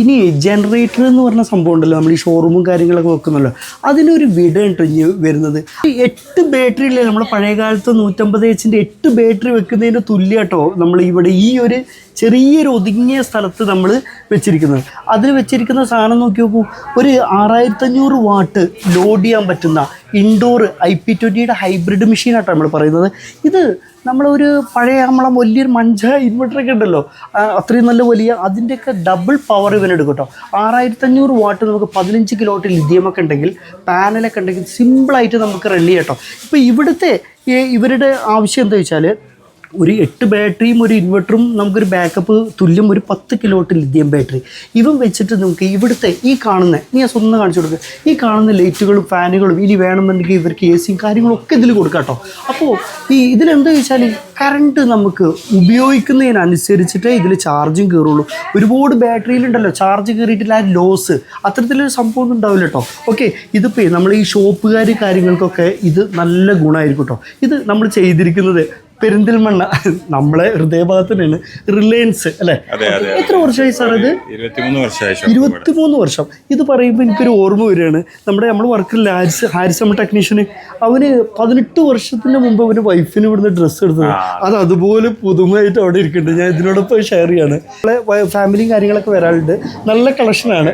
ഇനി ജനറേറ്റർ എന്ന് പറഞ്ഞ സംഭവം ഉണ്ടല്ലോ നമ്മൾ ഈ ഷോറൂമും കാര്യങ്ങളൊക്കെ വെക്കുന്നല്ലോ. അതിനൊരു വിട ഇനി വരുന്നത്? എട്ട് ബാറ്ററി ഇല്ലേ നമ്മൾ പഴയ കാലത്ത് നൂറ്റമ്പത് എച്ചിന്റെ എട്ട് ബാറ്ററി വെക്കുന്നതിന് തുല്യ കേട്ടോ നമ്മൾ ഇവിടെ ഈ ഒരു ചെറിയൊരു ഒതുങ്ങിയ സ്ഥലത്ത് നമ്മൾ വെച്ചിരിക്കുന്നത്. അതിൽ വെച്ചിരിക്കുന്ന സാധനം നോക്കി നോക്കൂ ഒരു ആറായിരത്തഞ്ഞൂറ് വാട്ട് ലോഡ് ചെയ്യാൻ പറ്റുന്ന ഇൻഡോർ ഐ പി ട്വന്റിയുടെ ഹൈബ്രിഡ് മെഷീനായിട്ടാണ് നമ്മൾ പറയുന്നത്. ഇത് നമ്മളൊരു പഴയ നമ്മളെ വലിയൊരു മഞ്ച ഇൻവെർട്ടറൊക്കെ ഉണ്ടല്ലോ. അത്രയും നല്ല വലിയ അതിന്റെയൊക്കെ ഡബിൾ പവർ ഇവനെടുക്കും കേട്ടോ ആറായിരത്തഞ്ഞൂറ് വാട്ട് നമുക്ക് പതിനഞ്ച് കിലോട്ട് ലിഥിയമൊക്കെ ഉണ്ടെങ്കിൽ പാനലൊക്കെ ഉണ്ടെങ്കിൽ സിമ്പിളായിട്ട് നമുക്ക് റൺ ചെയ്യാം കേട്ടോ ഇപ്പോൾ ഇവിടുത്തെ ഇവരുടെ ആവശ്യം എന്താ വെച്ചാൽ ഒരു എട്ട് ബാറ്ററിയും ഒരു ഇൻവെർട്ടറും നമുക്കൊരു ബാക്കപ്പ് തുല്യം ഒരു പത്ത് കിലോട്ട് ലിഥിയം ബാറ്ററി ഇവൻ വെച്ചിട്ട് നമുക്ക് ഇവിടുത്തെ ഈ കാണുന്ന നീ ഞാൻ സ്വന്തം കാണിച്ചു കൊടുക്കുക ഈ കാണുന്ന ലൈറ്റുകളും ഫാനുകളും ഇനി വേണമെന്നുണ്ടെങ്കിൽ ഇവർക്ക് എ സിയും കാര്യങ്ങളും ഒക്കെ ഇതിൽ കൊടുക്കാം കേട്ടോ അപ്പോൾ ഈ ഇതിലെന്താ വെച്ചാൽ കറണ്ട് നമുക്ക് ഉപയോഗിക്കുന്നതിനനുസരിച്ചിട്ടേ ഇതിൽ ചാർജും കയറുള്ളൂ ഒരുപാട് ബാറ്ററിയിലുണ്ടല്ലോ ചാർജ് കയറിയിട്ടില്ല ആ ലോസ് അത്തരത്തിലൊരു സംഭവം ഉണ്ടാവില്ല കേട്ടോ ഓക്കെ ഇതിപ്പോൾ നമ്മൾ ഈ ഷോപ്പുകാർ കാര്യങ്ങൾക്കൊക്കെ ഇത് നല്ല ഗുണമായിരിക്കും കേട്ടോ ഇത് നമ്മൾ ചെയ്തിരിക്കുന്നത് പെരിന്തൽമണ്ണ. നമ്മളെ ഹൃദയഭാഗത്ത് തന്നെയാണ് റിലയൻസ് അല്ലെ? എത്ര വർഷമായി സാർ ഇത് ഇരുപത്തിമൂന്ന് വർഷം ഇത് പറയുമ്പോൾ എനിക്കൊരു ഓർമ്മ വരികയാണ്. നമ്മുടെ നമ്മൾ വർക്കിൽ ഹാരിസ് ഹാരിസ് നമ്മൾ ടെക്നീഷ്യന് അവന് പതിനെട്ട് വർഷത്തിന് മുമ്പ് അവന് വൈഫിന് ഇവിടുന്ന് ഡ്രസ്സ് എടുത്തത്. അത് അതുപോലെ പുതുമയായിട്ട് അവിടെ ഇരിക്കുന്നുണ്ട്. ഞാൻ ഇതിനോടൊപ്പം ഷെയർ ചെയ്യാണ്. നമ്മളെ ഫാമിലിയും കാര്യങ്ങളൊക്കെ വരാറുണ്ട്. നല്ല കളക്ഷനാണ്